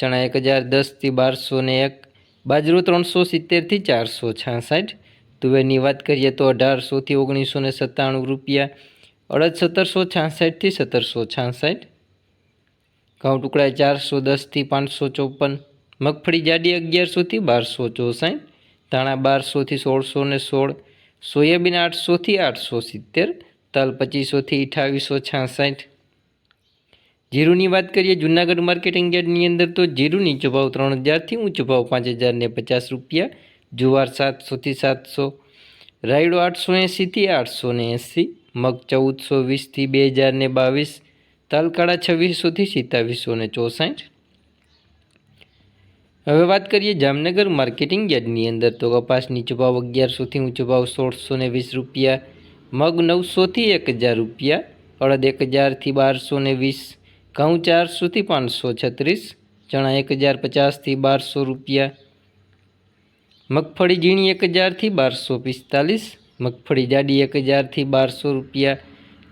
ચણા એક હજાર દસથી બારસો ને એક, બાજરો ત્રણસો સિત્તેરથી ચારસો છાસઠ. તુવેરની વાત કરીએ તો અઢારસોથી ઓગણીસો ને સત્તાણું રૂપિયા, અડદ સત્તરસો છાસઠથી સત્તરસો છાસઠ. ઘઉં ટુકડા ચારસો દસથી પાંચસો ચોપન, મગફળી જાડી અગિયારસોથી બારસો ચોસઠ, ધાણા બારસોથી સોળસો ને સોળ, સોયાબીન આઠસોથી આઠસો સિત્તેર, તલ પચીસોથી અઠાવીસો છાસઠ. જીરુની વાત કરીએ, જૂનાગઢ માર્કેટિંગ યાર્ડની અંદર તો જીરું નીચો ભાવ ત્રણ હજારથી ઊંચો ભાવ પાંચ હજાર ને પચાસ રૂપિયા, જુવાર સાતસોથી સાતસો, રાયડો આઠસો એંસીથી આઠસો ને એંસી, મગ ચૌદસો વીસથી બે હજાર ને બાવીસ, તાલકાળા છવ્વીસોથી સિત્તાવીસો ને ચોસઠ. હવે વાત કરીએ જામનગર માર્કેટિંગ યાર્ડની અંદર તો કપાસ નીચો ભાવ અગિયારસોથી ઊંચો ભાવ સોળસો ને વીસ રૂપિયા, મગ નવસોથી એક હજાર રૂપિયા, અડદ એક હજારથી બારસો ને વીસ ઘઉં ચારસોથી પાંચસો છત્રીસ, ચણા એક હજાર પચાસથી બારસો રૂપિયા. મગફળી ઝીણી એક હજારથી બારસો પિસ્તાલીસ, મગફળી જાડી એક હજારથી બારસો રૂપિયા.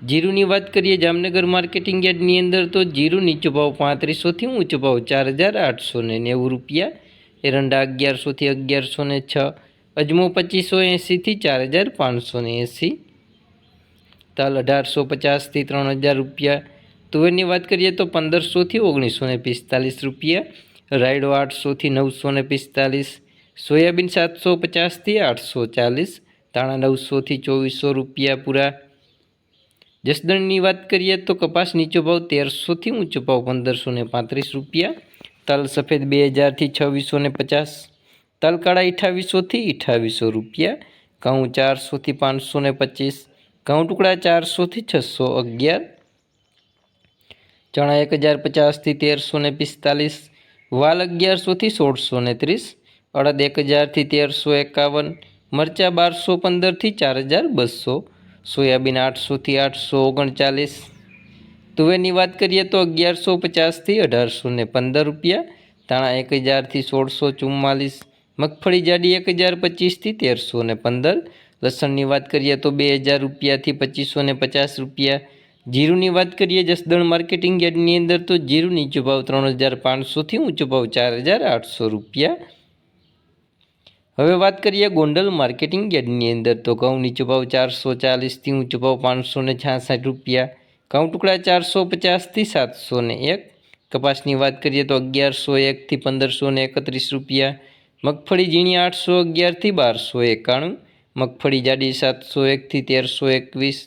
જીરુની વાત કરીએ જામનગર માર્કેટિંગ યાર્ડની અંદર તો જીરું નીચો ભાવ પાંત્રીસોથી ઊંચો ભાવ ચાર હજાર આઠસો ને નેવું રૂપિયા. એરંડા અગિયારસોથી અગિયારસો ને છ, અજમો પચીસો એંસીથી ચાર હજાર પાંચસો ને એંસી તલ અઢારસો પચાસથી ત્રણ હજાર રૂપિયા. તુવેરની વાત કરીએ તો પંદરસોથી ઓગણીસો ને પિસ્તાલીસ રૂપિયા રાયડો આઠસોથી નવસો ને પિસ્તાલીસ, સોયાબીન સાતસો પચાસથી આઠસો ચાલીસ, ધાણા નવસોથી ચોવીસો રૂપિયા પૂરા. જસદણની વાત કરીએ તો કપાસ નીચો ભાવ તેરસોથી ઊંચો ભાવ પંદરસો ને પાંત્રીસ રૂપિયા, તલ સફેદ બે હજારથી છવ્વીસો ને પચાસ, તલ કાળા અઠાવીસોથી અઠાવીસો રૂપિયા, ઘઉં ચારસોથી પાંચસો ને પચીસ, ઘઉં ટુકડા ચારસોથી છસો અગિયાર ચણા એક હજાર પચાસથી તેરસો ને પિસ્તાલીસ, વાલ અગિયારસોથી સોળસો ને ત્રીસ, અડદ એક હજારથી તેરસો એકાવન, મરચાં બારસો પંદરથી ચાર હજાર બસો, સોયાબીન આઠસોથી આઠસો ઓગણચાલીસ. તુવેરની વાત કરીએ તો અગિયારસો પચાસથી અઢારસો ને પંદર રૂપિયા, ધાણા એક હજારથી સોળસો ચુમ્માલીસ, મગફળી જાડી એક હજાર પચીસથી તેરસો ને પંદર, લસણની વાત કરીએ તો બે હજાર રૂપિયાથી પચીસો ને પચાસ રૂપિયા જીરુની વાત કરીએ જસદણ માર્કેટિંગ યાર્ડની અંદર, તો જીરું નીચો ભાવ ત્રણ હજાર પાંચસોથી ઊંચો ભાવ ચાર હજાર આઠસો રૂપિયા. હવે વાત કરીએ ગોંડલ માર્કેટિંગ યાર્ડની અંદર, તો ઘઉં નીચો ભાવ ચારસો ચાલીસથી ઊંચો ભાવ પાંચસો ને છાસઠ રૂપિયા. ઘઉં ટુકડા ચારસો પચાસથી સાતસો ને એક. કપાસની વાત કરીએ તો અગિયારસો એકથી પંદરસો ને એકત્રીસ રૂપિયા. મગફળી ઝીણી આઠસો અગિયારથી બારસો એકાણું. મગફળી જાડી સાતસો એકથી તેરસો એકવીસ.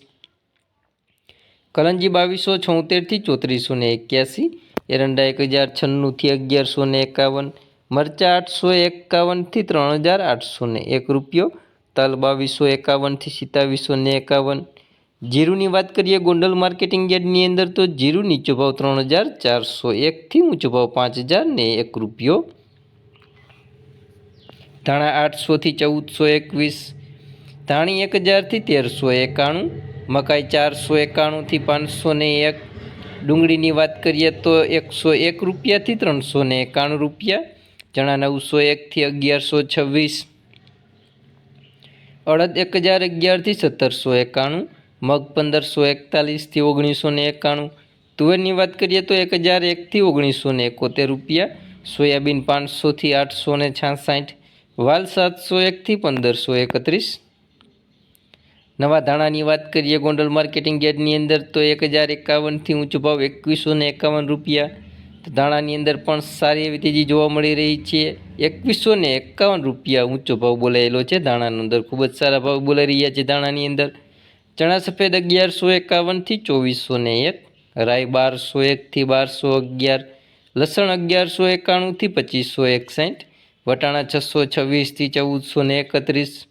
કલંજી બાવીસો છોતેરથી ચોત્રીસો ને એક્યાસી, એરંડા એક હજાર છન્નુંથી અગિયારસો ને એકાવન, મરચાં આઠસો એકાવનથી ત્રણ હજાર આઠસો ને એક રૂપિયો, તલ બાવીસો એકાવનથી સિત્તાવીસો ને એકાવન. જીરુની વાત કરીએ ગોંડલ માર્કેટિંગ યાર્ડની અંદર તો જીરુ નીચો ભાવ ત્રણ હજાર ચારસો એકથી ઊંચો ભાવ પાંચ હજાર ને એક રૂપિયો. ધાણા આઠસોથી ચૌદસો એકવીસ, ધાણી એક હજારથી તેરસો એકાણું મકાઈ ચારસો એકાણુંથી પાંચસો ને એક. ડુંગળીની વાત કરીએ તો એકસો એક રૂપિયાથી ત્રણસો ને એકાણું રૂપિયા, ચણા નવસો એકથી અગિયારસો છવ્વીસ. અડદ એક હજાર અગિયારથી સત્તરસો એકાણું, મગ પંદરસો એકતાલીસથી ઓગણીસો ને એકાણું. તુવેરની વાત કરીએ તો એક હજાર એકથી ઓગણીસો ને એકોતેર રૂપિયા, સોયાબીન પાંચસોથી આઠસો ને છાસઠ, વાલ સાતસો એકથી પંદરસો એકત્રીસ. નવા ધાણાની વાત કરીએ, ગોંડલ માર્કેટિંગ યાર્ડની અંદર તો એક હજાર એકાવનથી ઊંચો ભાવ એકવીસો ને એકાવન રૂપિયા. તો ધાણાની અંદર પણ સારી એવી તેજી જોવા મળી રહી છે. એકવીસો ને એકાવન રૂપિયા ઊંચો ભાવ બોલાયેલો છે. ધાણાની અંદર ખૂબ જ સારા ભાવ બોલાઈ રહ્યા છે ધાણાની અંદર. ચણા સફેદ અગિયારસો એકાવનથી ચોવીસો ને એક. રાય બારસો એકથી બારસો અગિયાર. લસણ અગિયારસો એકાણુંથી પચીસો એકસાઠ. વટાણા છસો છવ્વીસથી ચૌદસો ને એકત્રીસ.